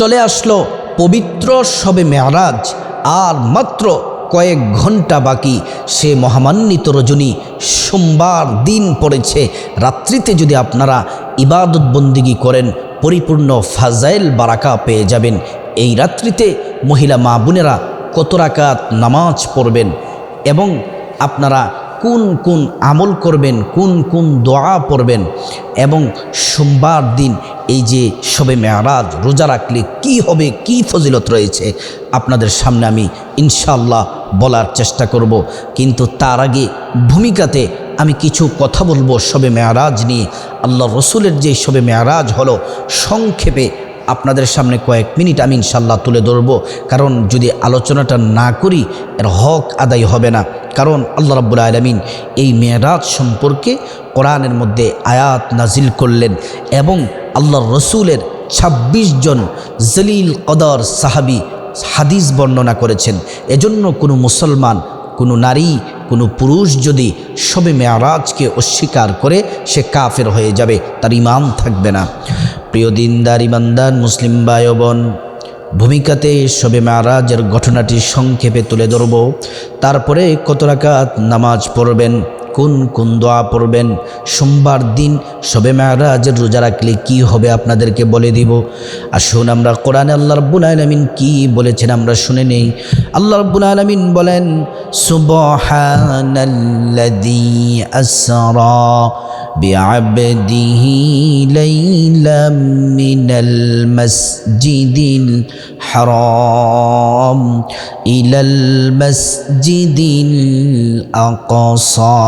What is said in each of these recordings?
চলে আসলো পবিত্র সবে মেয়ারাজ, আর মাত্র কয়েক ঘণ্টা বাকি। সে মহামান্বিত রজনী সোমবার দিন পড়েছে। রাত্রিতে যদি আপনারা ইবাদত বন্দিগি করেন, পরিপূর্ণ ফাজাইল বারাকা পেয়ে যাবেন। এই রাত্রিতে মহিলা মা বোনেরা কত রাকাত নামাজ পড়বেন এবং আপনারা কোন কোন আমল করবেন, কোন কোন দোয়া পড়বেন এবং সোমবার দিন এই যে সবে মেয়ারাজ রোজা রাখলে কি হবে, কি ফজিলত রয়েছে আপনাদের সামনে আমি ইনশাল্লাহ বলার চেষ্টা করব। কিন্তু তার আগে ভূমিকাতে আমি কিছু কথা বলব সবে মেয়ারাজ নিয়ে। আল্লাহ রসুলের যে সবে মেয়ারাজ হলো, সংক্ষেপে আপনাদের সামনে কয়েক মিনিট আমি ইনশাল্লাহ তুলে ধরবো। কারণ যদি আলোচনাটা না করি, এর হক আদায় হবে না। কারণ আল্লাহ রাব্বুল আলমিন এই মেয়েরাজ সম্পর্কে কোরআনের মধ্যে আয়াত নাজিল করলেন এবং আল্লাহ রসুলের ২৬ জন জলিল কদর সাহাবি হাদিস বর্ণনা করেছেন। এজন্য কোনো মুসলমান, কোনো নারী, কোনো পুরুষ যদি সবে মেয়ারাজকে অস্বীকার করে, সে কাফের হয়ে যাবে, তার ইমাম থাকবে না। প্রিয় দিনদার ইমানদার মুসলিম ভাই ও বোন ভূমিকাতে শবে মেয়ারাজের ঘটনাটি সংক্ষেপে তুলে ধরব। তারপরে কত রাকাত নামাজ পড়বেন, কোন কোন দোয়া পড়বেন, সোমবার দিন শবে মেয়ারাজের রোজা রাখলে কী হবে আপনাদেরকে বলে দিব। আসুন আমরা কোরআনে আল্লাহ রব্বুল আলমিন কি বলেছেন আমরা শুনে নেই। আল্লাহ রব্বুল আলমিন বলেন, সুবহানাল্লাযী আসরা بعبده ليلا من المسجد الحرام إلى المسجد الأقصى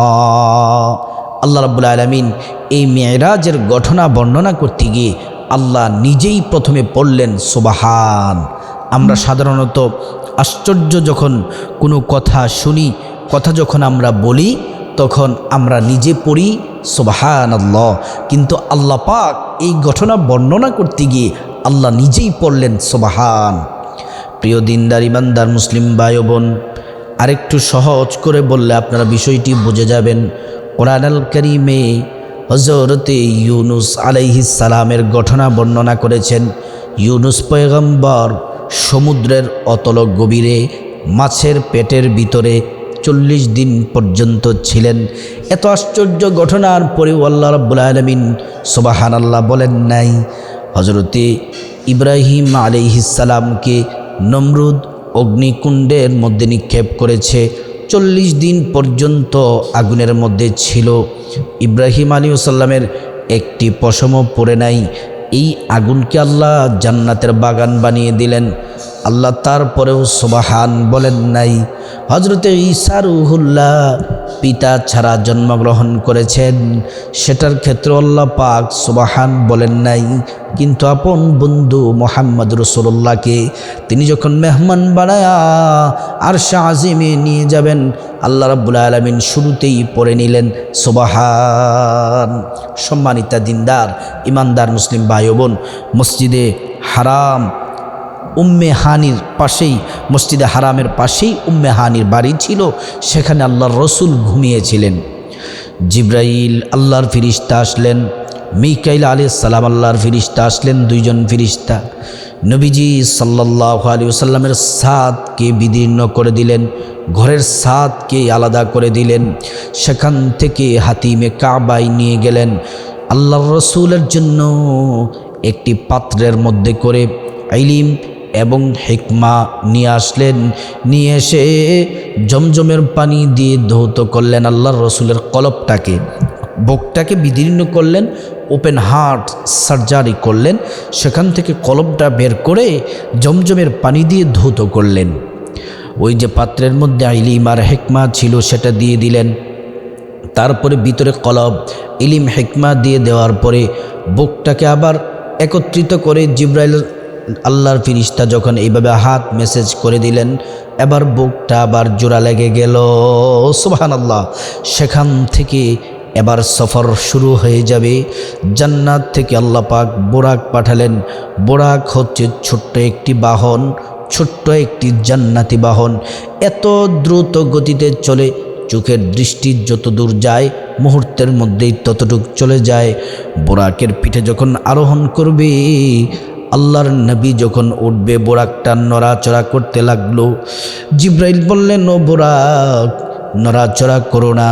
আল্লাহ রাব্বুল আলমিন এই মেয়েরাজের ঘটনা বর্ণনা করতে গিয়ে আল্লাহ নিজেই প্রথমে পড়লেন সুবাহান আমরা সাধারণত আশ্চর্য যখন কোনো কথা শুনি কথা যখন আমরা বলি তখন আমরা নিজে পড়ি সোবাহান আল্লাহ কিন্তু আল্লাহ পাক এই ঘটনা বর্ণনা করতে গিয়ে আল্লাহ নিজেই পড়লেন, সোবাহান। প্রিয় দিনদার, ইমানদার, মুসলিম ভাই বোন আরেকটু সহজ করে বললে আপনারা বিষয়টি বুঝে যাবেন। কোরআন আল করিমে হজরতে ইউনুস সালামের ঘটনা বর্ণনা করেছেন, ইউনুস পয়গম্বর সমুদ্রের অতল গভীরে, মাছের পেটের ভিতরে চল্লিশ দিন পর্যন্ত ছিলেন। এত আশ্চর্য ঘটনার পরেও আল্লাহ রব্বুল আলমিন সোবাহান আল্লাহ বলেন নাই। হজরতে ইব্রাহিম আলিহিসালামকে নমরুদ অগ্নিকুণ্ডের মধ্যে নিক্ষেপ করেছে। চল্লিশ দিন পর্যন্ত আগুনের মধ্যে ছিল। ইব্রাহিম আলী সাল্লামের একটি পশমও পড়ে নাই। এই আগুনকে আল্লাহ জান্নাতের বাগান বানিয়ে দিলেন। আল্লাহ তারপরেও সোবাহান বলেন নাই। হজরতে ইসারুহুল্লাহ পিতা ছাড়া জন্মগ্রহণ করেছেন, সেটার ক্ষেত্রে আল্লাহ পাক সোবাহান বলেন নাই। কিন্তু আপন বন্ধু মোহাম্মদ রসুল্লাহকে তিনি যখন মেহমান বানায়া আর শাহজিমে নিয়ে যাবেন, আল্লাহ রাব্বুল আলমিন শুরুতেই পড়ে নিলেন, সোবাহান। সম্মানিতা দিনদার, ইমানদার মুসলিম ভাই বোন, মসজিদে হারাম উম্মে হানির পাশেই, মসজিদে হারামের পাশেই উম্মে হানির বাড়ি ছিল, সেখানে আল্লাহর রসুল ঘুমিয়েছিলেন। জিব্রাইল আল্লাহর ফিরিস্তা আসলেন, মিকাইল আলী সালাম আল্লাহর ফিরিস্তা আসলেন, দুইজন ফিরিস্তা। নবীজি সাল্লাহ আলী সাল্লামের সাদকে বিদীর্ণ করে দিলেন, ঘরের সাদকে আলাদা করে দিলেন, সেখান থেকে হাতিমে কাবাই নিয়ে গেলেন। আল্লাহর রসুলের জন্য একটি পাত্রের মধ্যে করে আইলিম এবং হেকমা নিয়ে আসলেন। নিয়ে এসে জমজমের পানি দিয়ে ধৌত করলেন আল্লাহর রসুলের কলপটাকে। বুকটাকে বিদীর্ণ করলেন, ওপেন হার্ট সার্জারি করলেন, সেখান থেকে কলপটা বের করে জমজমের পানি দিয়ে ধৌত করলেন। ওই যে পাত্রের মধ্যে আইলিম আর হেকমা ছিল সেটা দিয়ে দিলেন। তারপরে ভিতরে কলব ইলিম, হেকমা দিয়ে দেওয়ার পরে বুকটাকে আবার একত্রিত করে জিব্রাইল আল্লাহর ফিরিস্তা যখন এইভাবে হাত মেসেজ করে দিলেন, এবার বুকটা আবার জোড়া লেগে গেল। সুবাহান আল্লাহ সেখান থেকে এবার সফর শুরু হয়ে যাবে। জান্নাত থেকে আল্লাহ পাক বোরাক পাঠালেন। বোরাক হচ্ছে ছোট্ট একটি বাহন, ছোট্ট একটি জান্নাতি বাহন। এত দ্রুত গতিতে চলে চোখের দৃষ্টি যত দূর যায়, মুহূর্তের মধ্যেই ততটুক চলে যায়। বোরাকের পিঠে যখন আরোহণ করবে আল্লাহর নবী যখন উঠবে, বোরাকটা নড়াচড়া করতে লাগল। জিব্রাইল বললেন, ও বোরাক, নড়াচড়া করো না।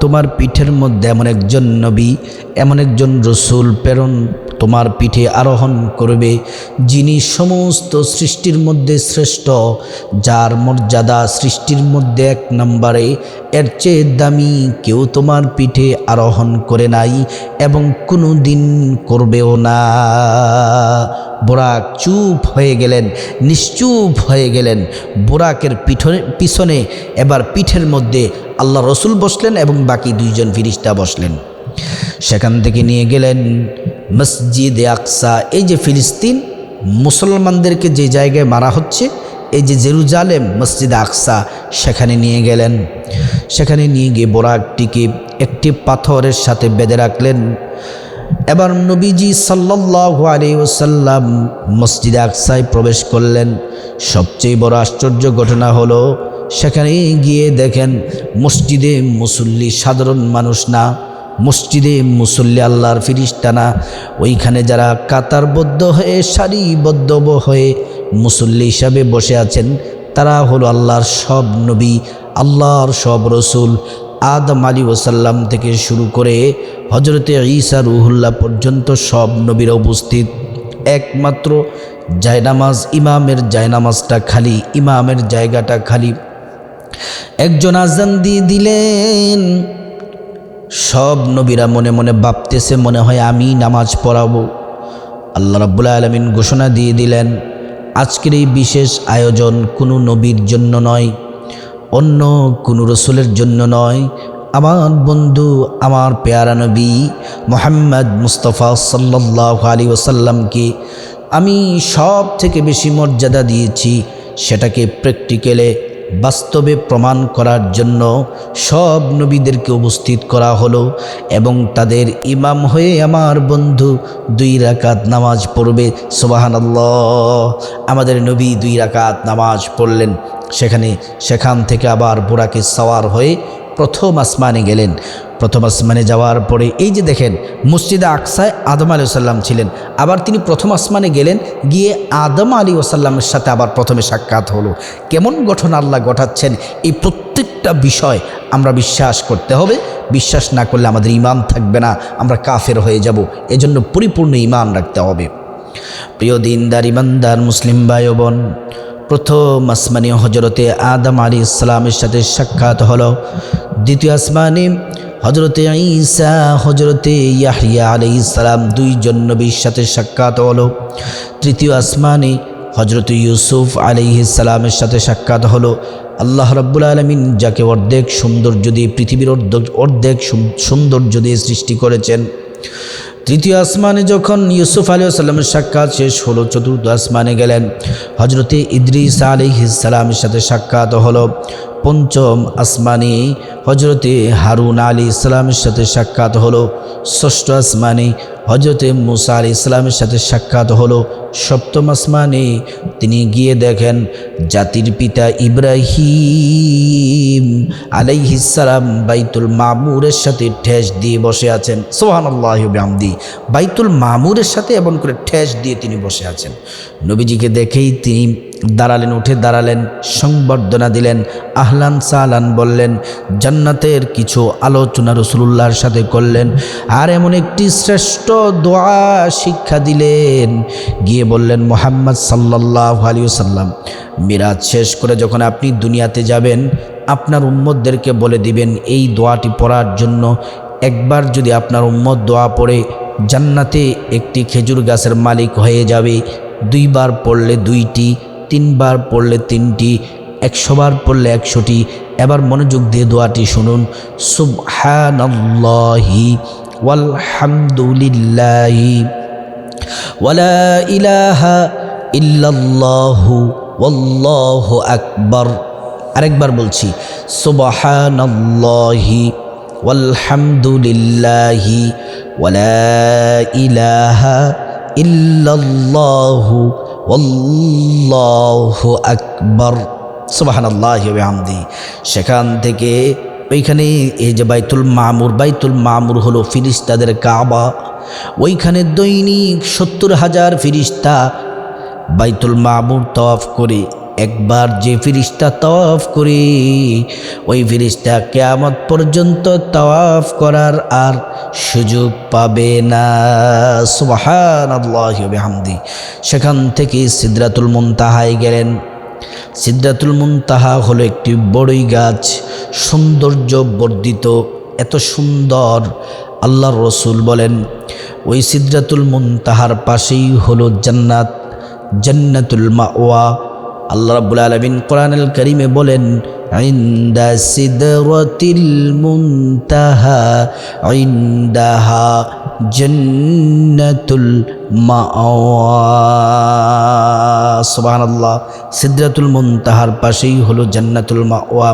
তোমার পিঠের মধ্যে এমন একজন নবী, এমন একজন রসুল প্রেরণ তোমার পিঠে আরোহণ করবে, যিনি সমস্ত সৃষ্টির মধ্যে শ্রেষ্ঠ, যার মর্যাদা সৃষ্টির মধ্যে এক নম্বরে, এর চেয়ে দামি কেউ তোমার পিঠে আরোহণ করে নাই এবং কোনো দিন করবেও না। বোরাক চুপ হয়ে গেলেন, নিশ্চুপ হয়ে গেলেন। বোরাকের পিঠনে, পিছনে, এবার পিঠের মধ্যে আল্লাহ রসুল বসলেন এবং বাকি দুইজন ফিরিস্তা বসলেন। সেখান থেকে নিয়ে গেলেন। মসজিদে আকসা, এই যে ফিলিস্তিন, মুসলমানদেরকে যে জায়গায় মারা হচ্ছে, এই যে জেরুজালেম মসজিদ আকসা, সেখানে নিয়ে গেলেন। সেখানে নিয়ে গিয়ে বোরাকটিকে একটি পাথরের সাথে বেঁধে রাখলেন। এবার নবীজি সাল্লাল্লাহু আলাইহি ওসাল্লাম মসজিদে আকসায় প্রবেশ করলেন। সবচেয়ে বড় আশ্চর্য ঘটনা হলো, সেখানে গিয়ে দেখেন মসজিদে মুসল্লি সাধারণ মানুষ না। মসজিদে মুসল্লি আল্লাহর ফিরিস্তানা ওইখানে যারা কাতারবদ্ধ হয়ে সারিবদ্ধ হয়ে মুসল্লি হিসাবে বসে আছেন, তারা হলো আল্লাহর সব নবী, আল্লাহর সব রসুল। আদম আলী ওসাল্লাম থেকে শুরু করে হজরতে ঈসা রুহুল্লাহ পর্যন্ত সব নবীরা উপস্থিত। একমাত্র জায়নামাজ, ইমামের জায়নামাজটা খালি, ইমামের জায়গাটা খালি। একজন আজান দিয়ে দিলেন সব নবীরা মনে মনে ভাবতেছে, মনে হয় আমি নামাজ পড়াবো। আল্লাহ রাব্বুল আলমিন ঘোষণা দিয়ে দিলেন, আজকের এই বিশেষ আয়োজন কোনো নবীর জন্য নয়, অন্য কোনো রসুলের জন্য নয়। আমার বন্ধু, আমার পেয়ারা নবী মোহাম্মদ মুস্তফা সাল্লাহ আলী ওসাল্লামকে আমি সব থেকে বেশি মর্যাদা দিয়েছি, সেটাকে প্র্যাকটিক্যালে বাস্তবে প্রমাণ করার জন্য সব নবীদেরকে উপস্থিত করা হলো এবং তাদের ইমাম হয়ে আমার বন্ধু দুই রাকাত নামাজ পড়বে সোবাহান আমাদের নবী দুই রাকাত নামাজ পড়লেন। সেখানে সেখান থেকে আবার বুড়াকে সওয়ার হয়ে প্রথম আসমানে গেলেন। প্রথম আসমানে যাওয়ার পরে এই যে দেখেন, মসজিদে আকসায় আদম আলী ওসাল্লাম ছিলেন। আবার তিনি প্রথম আসমানে গেলেন, গিয়ে আদম আলী ওসাল্লামের সাথে আবার প্রথমে সাক্ষাৎ হলো। কেমন গঠন আল্লাহ গঠাচ্ছেন, এই প্রত্যেকটা বিষয় আমরা বিশ্বাস করতে হবে। বিশ্বাস না করলে আমাদের ইমান থাকবে না, আমরা কাফের হয়ে যাব। এজন্য পরিপূর্ণ ইমান রাখতে হবে। প্রিয় দিনদার ইমানদার মুসলিম ভাই বোন প্রথম আসমানি হজরতে আদম আলী ইসলামের সাথে সাক্ষাৎ হলো। দ্বিতীয় আসমানি হজরতে ঈসা হজরতে ইয়াহিয়া আলী ইসলাম দুইজন নবীর সাথে সাক্ষাৎ হলো। তৃতীয় আসমানি হজরত ইউসুফ আলী ইসলামের সাথে সাক্ষাৎ হলো। আল্লাহ রব্বুল আলমিন যাকে অর্ধেক সৌন্দর্য দিয়ে পৃথিবীর অর্ধেক অর্ধেক সৌন্দর্য দিয়ে সৃষ্টি করেছেন। তৃতীয় আসমানে যখন ইউসুফ আলী সাল্লামের সাক্ষাৎ শেষ হলো, চতুর্থ আসমানে গেলেন। হজরতে ইদ্রিস আলী ইসালামের সাথে সাক্ষাৎ হলো। পঞ্চম আসমানি হজরতে হারুন আলী ইসলামের সাথে সাক্ষাৎ হলো। ষষ্ঠ আসমানি হজরতে মুসা আলী ইসলামের সাথে সাক্ষাৎ হলো। সপ্তম আসমানে তিনি গিয়ে দেখেন জাতির পিতা ইব্রাহিম আলাইহিসালাম বাইতুল মামুরের সাথে ঠেস দিয়ে বসে আছেন। সোহান আল্লাহদি বাইতুল মামুরের সাথে এমন করে ঠেস দিয়ে তিনি বসে আছেন। নবীজিকে দেখেই তিনি দাঁড়ালেন, উঠে দাঁড়ালেন, সংবর্ধনা দিলেন, আহলান সাহলান বললেন, জান্নাতের কিছু আলোচনা রসুল্লাহর সাথে করলেন, আর এমন একটি শ্রেষ্ঠ দোয়া শিক্ষা দিলেন। গিয়ে বললেন, মোহাম্মদ সাল্লাহ আলী সাল্লাম মিরাজ শেষ করে যখন আপনি দুনিয়াতে যাবেন, আপনার উম্মদদেরকে বলে দিবেন, এই দোয়াটি পড়ার জন্য একবার যদি আপনার উম্মদ দোয়া পড়ে, জান্নাতে একটি খেজুর গাছের মালিক হয়ে যাবে, দুইবার পড়লে দুইটি তিনবার পড়লে তিনটি, একশোবার পড়লে একশোটি। এবার মনোযোগ দিয়ে দোয়াটি শুনুন। সুবহানাল্লাহি ওয়ালহামদুলিল্লাহি। ওয়ালা ইলাহা ইল্লাল্লাহু ওয়াল্লাহু আকবার। আরেকবার বলছি, সুবহানাল্লাহি ওয়ালহামদুলিল্লাহি ওয়ালা ইলাহা ইল্লাল্লাহু আকবর। সুবাহান আল্লাহ আমদি সেখান থেকে ওইখানে এই যে বাইতুল মামুর বাইতুল মামুর হলো ফিরিস্তাদের কাবা। ওইখানে দৈনিক সত্তর হাজার ফিরিস্তা বাইতুল মামুর তফ করে একবার যে ফিরিস্তা তওয়াফ করে, ওই ফিরিস্তা কেয়ামত পর্যন্ত তওয়াফ করার আর সুযোগ পাবে না। সুবাহান আল্লাহ হামদি সেখান থেকে সিদ্রাতুল মুনতাহায় গেলেন। সিদ্ধাতুল মুনতাহা হলো একটি বড়ই গাছ সৌন্দর্য বর্ধিত এত সুন্দর। আল্লাহর রসুল বলেন, ওই সিদ্ধাতুল মুনতাহার পাশেই হলো জান্নাত, জান্নাতুল মাওয়া। আল্লাহ রাব্বুল আলামিন কোরআনুল কারীমে বলেন, ইনদা সিদরাতিল মুনতাহা, ইনদাহা জান্নাতুল মাওয়া। সিদরাতুল মুনতাহার পাশেই হলো জান্নাতুল মাওয়া।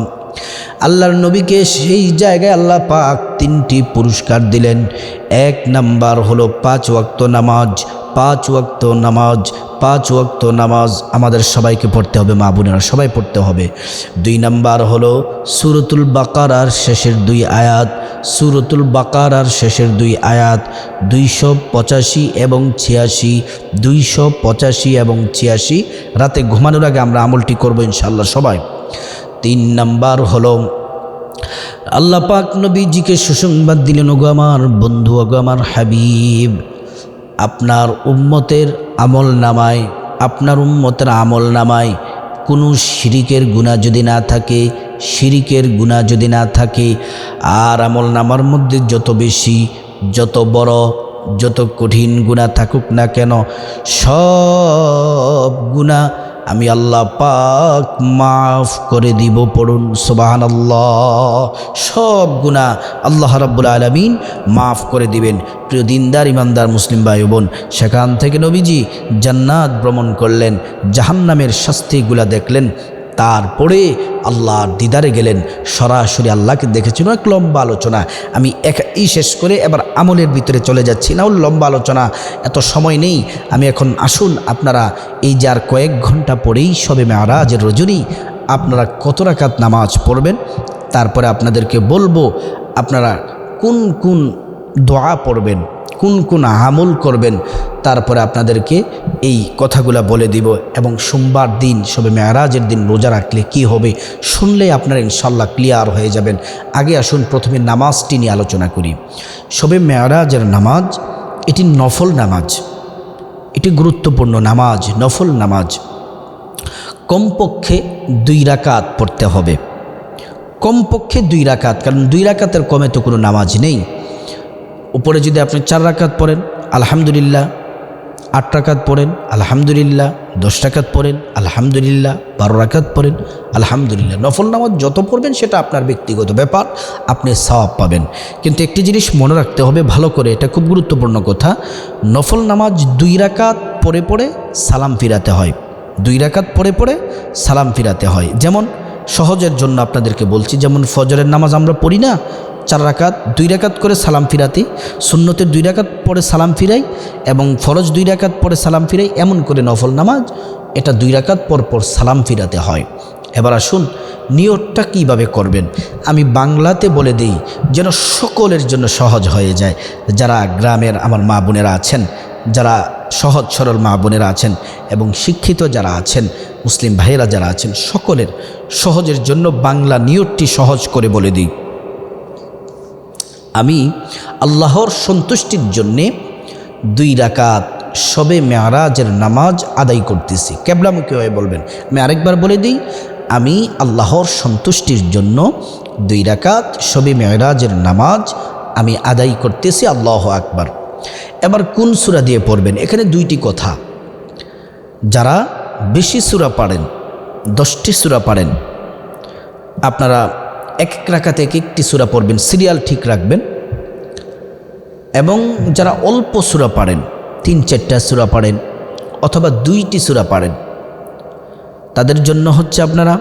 আল্লাহর নবীকে সেই জায়গায় আল্লাহ পাক তিনটি পুরস্কার দিলেন। এক নাম্বার হলো পাঁচ ওয়াক্ত নামাজ, পাঁচ ওয়াক্ত নামাজ পাঁচ ওয়াক্ত নামাজ আমাদের সবাইকে পড়তে হবে, মা বোনেরা সবাই পড়তে হবে। দুই নাম্বার হলো সুরতুল বাকারার শেষের দুই আয়াত, সুরতুল বাকারার শেষের দুই আয়াত দুইশো পঁচাশি এবং ছিয়াশি, দুইশো পঁচাশি এবং ছিয়াশি। রাতে ঘুমানোর আগে আমরা আমলটি করব ইনশাল্লাহ সবাই। তিন নাম্বার হলো আল্লাহ পাক নবীজিকে সুসংবাদ দিলেন, ওগো আমার বন্ধু, ওগো আমার হাবিব, আপনার উম্মতের আমল নামায়, আপনার উম্মতের আমল নামায়। কোনো শিরিকের গুণা যদি না থাকে, শিরিকের গুণা যদি না থাকে, আর আমল নামার মধ্যে যত বেশি, যত বড়, যত কঠিন গুণা থাকুক না কেন, সব গুণা আমি আল্লাহ পাক মাফ করে দিব, পড়ুন সোবাহান আল্লাহ সব গুণা আল্লাহ রাব্বুল আলমিন মাফ করে দিবেন। প্রিয় দিনদার ইমানদার মুসলিম ভাই বোন, সেখান থেকে নবীজি জান্নাত ভ্রমণ করলেন, জাহান্নামের শাস্তিগুলা দেখলেন তারপরে আল্লাহর দিদারে গেলেন। সরাসরি আল্লাহকে দেখেছিল এক লম্বা আলোচনা। আমি একাই শেষ করে এবার আমলের ভিতরে চলে যাচ্ছি। না লম্বা আলোচনা, এত সময় নেই। আমি এখন আসুন, আপনারা এই যার কয়েক ঘণ্টা পরেই সবে মেয়ারাজের রজনী, আপনারা কত রাকাত নামাজ পড়বেন? তারপরে আপনাদেরকে বলব, আপনারা কোন কোন দোয়া পড়বেন? কোন কোন আমল করবেন, তারপরে আপনাদেরকে এই কথাগুলো বলে দিব এবং সোমবার দিন, সবে মেয়ারাজের দিন রোজা রাখলে কি হবে শুনলে আপনারা ইনশাল্লাহ ক্লিয়ার হয়ে যাবেন। আগে আসুন প্রথমে নামাজটি নিয়ে আলোচনা করি। সবে মেয়ারাজের নামাজ, এটি নফল নামাজ। এটি গুরুত্বপূর্ণ নামাজ, নফল নামাজ। কমপক্ষে দুই রাকাত পড়তে হবে। কমপক্ষে দুই রাকাত, কারণ দুই রাকাতের কমে তো কোনো নামাজ নেই। উপরে যদি আপনি চার রাকাত পড়েন, আলহামদুলিল্লাহ। আট রাকাত পড়েন, আলহামদুলিল্লাহ। দশ রাকাত পড়েন, আলহামদুলিল্লাহ। বারো রাকাত পড়েন, আলহামদুলিল্লাহ। নফল নামাজ যত পড়বেন, সেটা আপনার ব্যক্তিগত ব্যাপার, আপনি সওয়াব পাবেন। কিন্তু একটি জিনিস মনে রাখতে হবে ভালো করে, এটা খুব গুরুত্বপূর্ণ কথা। নফল নামাজ দুই রাকাত পড়ে পড়ে সালাম ফিরাতে হয়। দুই রাকাত পড়ে পড়ে সালাম ফিরাতে হয়। যেমন সহজের জন্য আপনাদেরকে বলছি, যেমন ফজরের নামাজ আমরা পড়ি না চার রাকাত, দুই রাকাত করে সালাম ফিরাতে, সুন্নতের দুই রাকাত পরে সালাম ফিরাই এবং ফরজ দুই রাকাত পরে সালাম ফিরাই, এমন করে নফল নামাজ, এটা দুই রাকাত পর পর সালাম ফিরাতে হয়। এবার আসুন, নিয়তটা কীভাবে করবেন? আমি বাংলাতে বলে দিই, যেন সকলের জন্য সহজ হয়ে যায়। যারা গ্রামের আমার মা বোনেরা আছেন, যারা সহজ সরল মা বোনেরা আছেন এবং শিক্ষিত যারা আছেন, মুসলিম ভাইয়েরা যারা আছেন, সকলের সহজের জন্য বাংলা নিয়তটি সহজ করে বলে দিই। আমি আল্লাহর সন্তুষ্টির জন্যে দুই রাকাত সবে মেয়ারাজের নামাজ আদায় করতেছি। কেবলামুখী হয়ে বলবেন। আমি আরেকবার বলে দিই, আমি আল্লাহর সন্তুষ্টির জন্য দুই রাকাত সবে মেয়ারাজের নামাজ আমি আদায় করতেছি, আল্লাহ আকবার। এবার কোন সুরা দিয়ে পড়বেন? এখানে দুইটি কথা। যারা বেশি সুরা পারেন, দশটি সুরা পারেন, আপনারা এক এক রাখাতে এক একটি সুরা পড়বেন, সিরিয়াল ঠিক রাখবেন। এবং যারা অল্প সুরা পারেন, তিন চারটা সুরা পারেন অথবা দুইটি সুরা পারেন, তাদের জন্য হচ্ছে আপনারা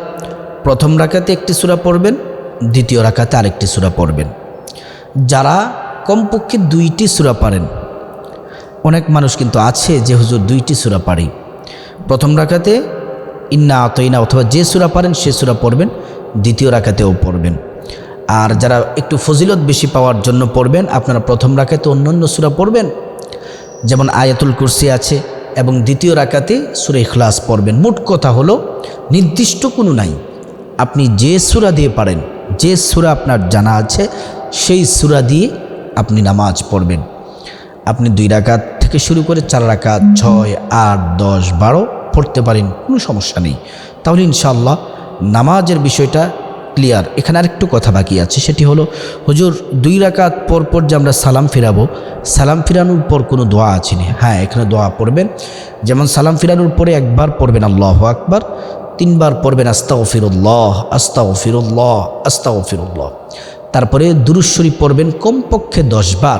প্রথম রাখাতে একটি সুরা পড়বেন, দ্বিতীয় রাখাতে আরেকটি সুরা পড়বেন। যারা কমপক্ষে দুইটি সুরা পারেন, অনেক মানুষ কিন্তু আছে যে হুজুর দুইটি সুরা পারি প্রথম রাখাতে ইন্না আতইনা অথবা যে সুরা পারেন সে সুরা পড়বেন দ্বিতীয় রাখাতেও পড়বেন। আর যারা একটু ফজিলত বেশি পাওয়ার জন্য পড়বেন, আপনারা প্রথম রাখাতে অন্য সুরা পড়বেন, যেমন আয়াতুল কুরসি আছে, এবং দ্বিতীয় রাকাতে সুরে ইখলাস পড়বেন। মোট কথা হলো, নির্দিষ্ট কোনো নাই। আপনি যে সুরা দিয়ে পারেন, যে সুরা আপনার জানা আছে, সেই সুরা দিয়ে আপনি নামাজ পড়বেন। আপনি দুই রাকাত থেকে শুরু করে চার রাকাত, ছয়, আট, দশ, বারো পড়তে পারেন, কোনো সমস্যা নেই। তাহলে ইনশাল্লাহ নামাজের বিষয়টা ক্লিয়ার এখানে আরেকটু কথা বাকি আছে, সেটি হলো, হুজুর, দুই রাকাত পর পর যে আমরা সালাম ফিরাবো, সালাম ফিরানোর পর কোনো দোয়া আছে নি? হ্যাঁ এখানে দোয়া পড়বেন। যেমন সালাম ফিরানোর পরে একবার পড়বেন, আল্লাহ আকবার। তিনবার পড়বেন আস্তা ওফিরুল্লাহ আস্তা ওফিরুল্লাহ আস্তা ওফিরুল্লাহ তারপরে দুরুদ শরীফ পড়বেন কমপক্ষে দশবার।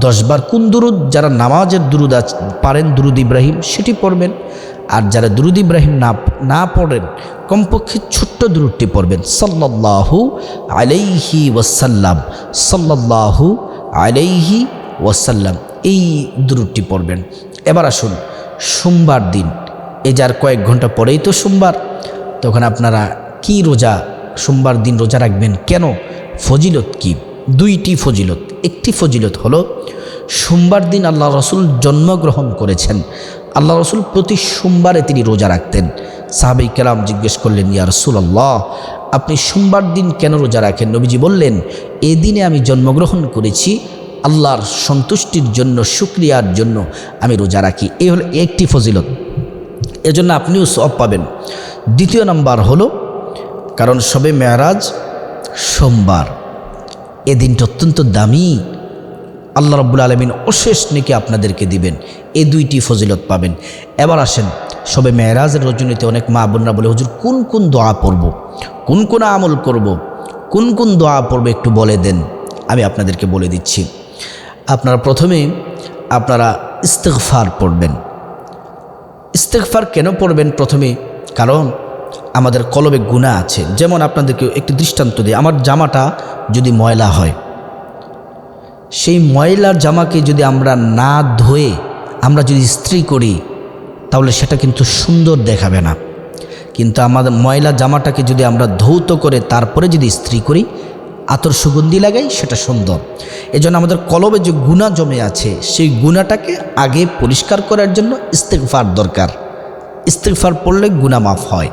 দশবার কোন দুরুদ? যারা নামাজের দুরুদ পারেন দুরুদ ইব্রাহিম, সেটি পড়বেন। আর যারা দুরুদ ইব্রাহিম না না পড়েন, কমপক্ষে ছোট্ট দুরুদটি পড়বেন। সাল্লাল্লাহু আলাইহি ওয়াসাল্লাম, সাল্লাল্লাহু আলাইহি ওয়াসাল্লাম এই দুরুদটি পড়বেন। এবার আসুন, সোমবার দিন। এ যার কয়েক ঘণ্টা পরেই তো সোমবার, তখন আপনারা কি রোজা, সোমবার দিন রোজা রাখবেন কেন? ফজিলত কি? দুইটি ফজিলত। একটি ফজিলত হলো, সোমবার দিন আল্লাহ রসুল জন্মগ্রহণ করেছেন। আল্লাহ রসুল প্রতি সোমবারে তিনি রোজা রাখতেন। সাহাবি কেরাম জিজ্ঞেস করলেন, ইয়া রসুল্লাহ আপনি সোমবার দিন কেন রোজা রাখেন? নবীজি বললেন এদিনে আমি জন্মগ্রহণ করেছি, আল্লাহর সন্তুষ্টির জন্য, শুক্রিয়ার জন্য আমি রোজা রাখি। এই হলো একটি ফজিলত। এজন্য আপনিও সব পাবেন। দ্বিতীয় নাম্বার হলো, কারণ সবে মেয়ারাজ সোমবার। এ দিনটা অত্যন্ত দামি। আল্লাহ রব্বুল আলমিন অশেষ নেকি আপনাদেরকে দিবেন। এই দুইটি ফজিলত পাবেন। এবার আসেন, সবে মেয়েরাজের রজনীতে অনেক মা বোনরা বলে, হুজুর, কোন কোন দোয়া পড়ব? কোন কোন আমল করব? কোন কোন দোয়া পড়বে একটু বলে দেন। আমি আপনাদেরকে বলে দিচ্ছি। আপনারা প্রথমে আপনারা ইস্তেকফার পড়বেন। ইস্তেকফার কেন পড়বেন প্রথমে? কারণ আমাদের কলবে গুণা আছে। যেমন আপনাদেরকে একটি দৃষ্টান্ত দিই, আমার জামাটা যদি ময়লা হয় সেই ময়লার জামাকে যদি আমরা না ধুয়ে, আমরা যদি ইস্ত্রি করি, তাহলে সেটা কিন্তু সুন্দর দেখাবে না। কিন্তু আমাদের ময়লা জামাটাকে যদি আমরা ধৌত করে তারপরে যদি ইস্ত্রি করি, আতর সুগন্ধি লাগাই, সেটা সুন্দর। এজন্য আমাদের কলবে যে গুণা জমে আছে, সেই গুণাটাকে আগে পরিষ্কার করার জন্য ইস্তেকফার দরকার। ইস্তেকফার পড়লে গুণা মাফ হয়।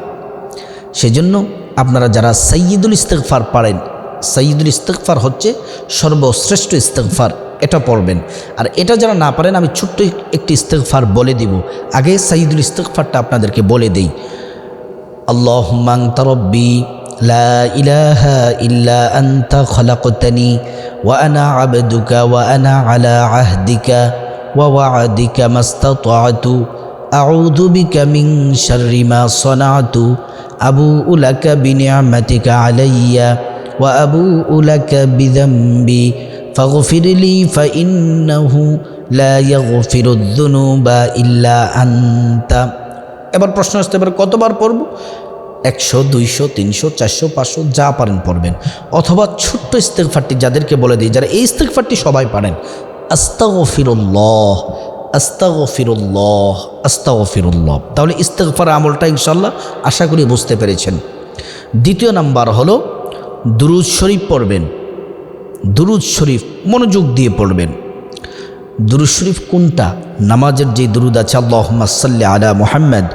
সেজন্য আপনারা যারা সৈয়দুল ইস্তেকফার পারেন সৈয়দুল ইস্তেকফার হচ্ছে সর্বশ্রেষ্ঠ ইস্তেকফার এটা পড়বেন আর এটা যারা না পারেন আমি ছোট্ট একটি ইস্তেকফার বলে দিব আগে সঈদুল ইস্তেকফারটা আপনাদেরকে বলে দেই আল্লাহ তরব্বি لا إله إلا أنت خلقتني وأنا عبدك وأنا على عهدك ووعدك ما استطعت أعوذ بك من شر ما صنعت أبوء لك بنعمتك علي وأبوء لك بذنبي فاغفر لي فإنه لا يغفر الذنوب إلا أنت এবার প্রশ্ন আসতে পারে কতবার পড়ব একশো দুইশো তিনশো চারশো পাঁচশো যা পারেন পড়বেন অথবা ছোট্ট ইস্তেকফারটি যাদেরকে বলে দিই যারা এই ইস্তেকফারটি সবাই পারেন আস্তাগফিরুল্লাহ আস্তাগফিরুল্লাহ আস্তাগফিরুল্লাহ তাহলে ইস্তেকফার আমলটা ইনশাল্লাহ আশা করি বুঝতে পেরেছেন দ্বিতীয় নাম্বার হলো দুরুদ শরীফ পড়বেন। দুরুদ শরীফ মনোযোগ দিয়ে পড়বেন। দুরুদ শরীফ কোনটা? নামাজের যে দুরুদ আছে, আল্লাহুম্মা সাল্লি আলা মুহাম্মদ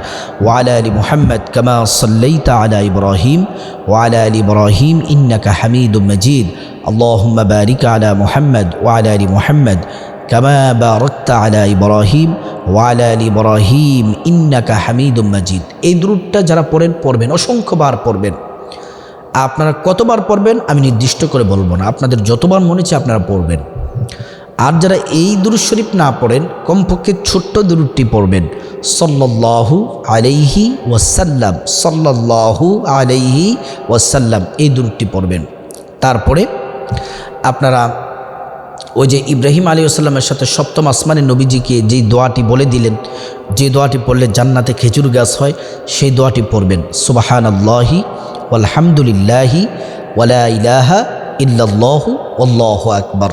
ওয়া আলা মুহাম্মদ কামা সাল্লাইতা আলা ইব্রাহিম ওয়া আলা ইব্রাহিম ইন্নাকা হামিদুম মাজিদ। আল্লাহুম্মা বারিক আলা মুহাম্মদ ওয়া আলা মুহাম্মদ কামা বারাকতা আলা ইব্রাহিম ওয়া আলা ইব্রাহিম ইন্নাকা হামিদুম মাজিদ। এই দুরুদটা যারা পড়েন, পড়বেন, অসংখ্যবার পড়বেন। আপনারা কতবার পড়বেন আমি নির্দিষ্ট করে বলব না। আপনাদের যতবার মনে হচ্ছে আপনারা পড়বেন। আর যারা এই দুরুদ শরীফ না পড়েন, কমপক্ষে ছোট্ট দুরুদটি পড়বেন। সল্লাহু আলাইহি ওয়াসাল্লাম সল্লাহু আলাইহি ওয়াসাল্লাম এই দুরুদটি পড়বেন। তারপরে আপনারা ওই যে ইব্রাহিম আলী আসাল্লামের সাথে সপ্তম আসমানের নবীজিকে যেই দোয়াটি বলে দিলেন, যে দোয়াটি পড়লে জান্নাতে খেজুর গাছ হয়, সেই দোয়াটি পড়বেন সুবাহান আল্লাহি আলহামদুলিল্লাহি ওয়ালা ইলাহা আল্লাহু আকবার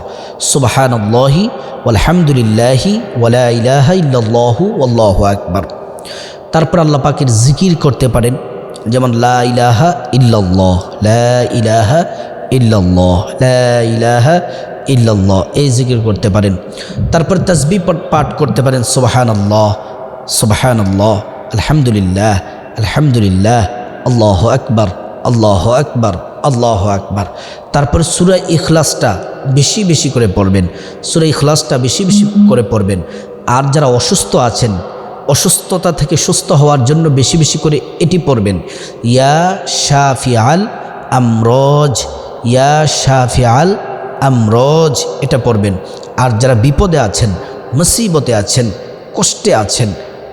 সুবাহান আল্লাহি আলহামদুলিল্লাহি ওয়ালা ইলাহা ইল্লাল্লাহু আল্লাহু আকবার। তারপর আল্লাহ পাকের জিকির করতে পারেন, যেমন লা ইলাহা ইল্লাল্লাহ, লা ইলাহা ইল্লাল্লাহ, লা ইলাহা ইল্লাল্লাহ, এই জিকির করতে পারেন। তারপর তসবি পাঠ করতে পারেন সুবাহান আল্লাহ সুবাহান আল্লাহ আলহামদুলিল্লাহ আলহামদুলিল্লাহ, আল্লাহ আকবার আল্লাহ আকবার আল্লাহ আকবার। তারপর সুরা ইখলাসটা বেশি বেশি করে পড়বেন, সুরা ইখলাসটা বেশি বেশি করে পড়বেন। আর যারা অসুস্থ আছেন, অসুস্থতা থেকে সুস্থ হওয়ার জন্য বেশি বেশি করে এটি পড়বেন। ইয়া শাফিয়াল আমরজ ইয়া শাফিয়াল আমরজ, এটা পড়বেন। আর যারা বিপদে আছেন, মুসিবতে আছেন, কষ্টে আছেন,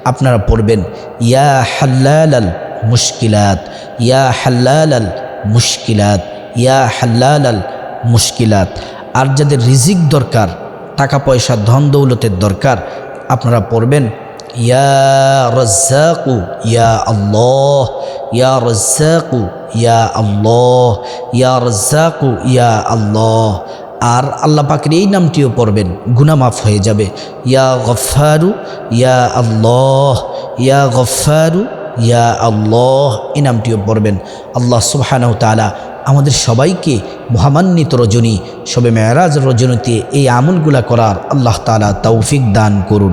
আপনারা পড়বেন, ইয়া হাল্লাল আল মুশকিলাত, ইয়া হাল্লাল আল মুশকিলাত, ইয়া হাল্লাল আল মুশকিলাত। আর যাদের রিজিক দরকার, টাকা পয়সা, ধন দৌলতের দরকার, আপনারা পড়বেন, ইয়া রজ্জাকু, ইয়া আল্লাহ, ইয়া রজ্জাকু ইয়া আল্লাহ, ইয়া রজ্জাকু, ইয়া আল্লাহ। আর আল্লাহ পাকের এই নামটিও পড়বেন গুনামাফ হয়ে যাবে। ইয়া গফারু ইয়া আল্লাহ, ইয়া গফারু ইয়া আল্লাহ, এই নামটিও পড়বেন। আল্লাহ সুবহানাহু তাআলা আমাদের সবাইকে মহামান্বিত রজনী, সবে মেয়ারাজ রজনীতে এই আমলগুলা করার আল্লাহ তাআলা তৌফিক দান করুন।